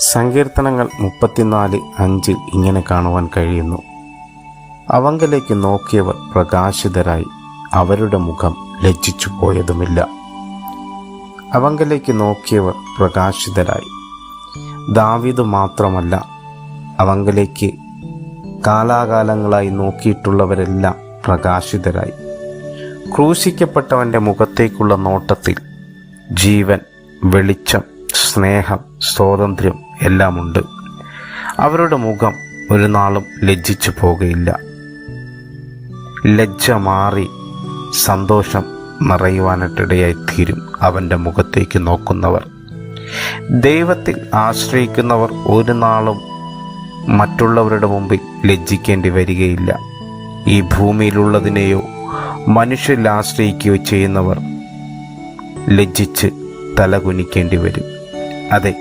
സങ്കീർത്തനങ്ങൾ മുപ്പത്തിനാല് അഞ്ചിൽ ഇങ്ങനെ കാണുവാൻ കഴിയുന്നു. അവങ്കലേക്ക് നോക്കിയവർ പ്രകാശിതരായി അവരുടെ മുഖം ലജ്ജിച്ചു പോയതുമില്ല. അവങ്കലേക്ക് നോക്കിയവർ പ്രകാശിതരായി. ദാവീദ് മാത്രമല്ല അവങ്കലേക്ക് കാലാകാലങ്ങളായി നോക്കിയിട്ടുള്ളവരെല്ലാം പ്രകാശിതരായി. ക്രൂശിക്കപ്പെട്ടവന്റെ മുഖത്തേക്കുള്ള നോട്ടത്തിൽ ജീവൻ വെളിച്ചം സ്നേഹം സ്വാതന്ത്ര്യം എല്ലാമുണ്ട്. അവരുടെ മുഖം ഒരു നാളും ലജ്ജിച്ചു പോകുകയില്ല. ലജ്ജ മാറി സന്തോഷം നിറയുവാനായിട്ടിടയായി തീരും അവന്റെ മുഖത്തേക്ക് നോക്കുന്നവർ. ദൈവത്തിൽ ആശ്രയിക്കുന്നവർ ഒരു നാളും മറ്റുള്ളവരുടെ മുമ്പിൽ ലജ്ജിക്കേണ്ടി വരികയില്ല. ഈ ഭൂമിയിലുള്ളതിനെയോ മനുഷ്യരിൽ ആശ്രയിക്കുകയോ ചെയ്യുന്നവർ ലജ്ജിച്ച് തലകുനിക്കേണ്ടി വരും. അതെ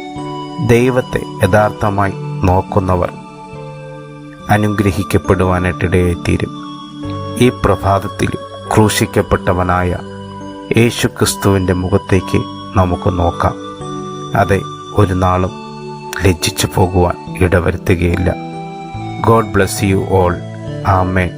ദൈവത്തെ യഥാർത്ഥമായി നോക്കുന്നവർ അനുഗ്രഹിക്കപ്പെടുവാനായിട്ടിടയായിത്തീരും. ഈ പ്രഭാതത്തിൽ ക്രൂശിക്കപ്പെട്ടവനായ യേശു ക്രിസ്തുവിന്റെ മുഖത്തേക്ക് നമുക്ക് നോക്കാം. അതെ ഒരു നാളും ലജ്ജിച്ചു പോകുവാൻ ഇടവരുത്തുകയില്ല. God bless you all. Amen.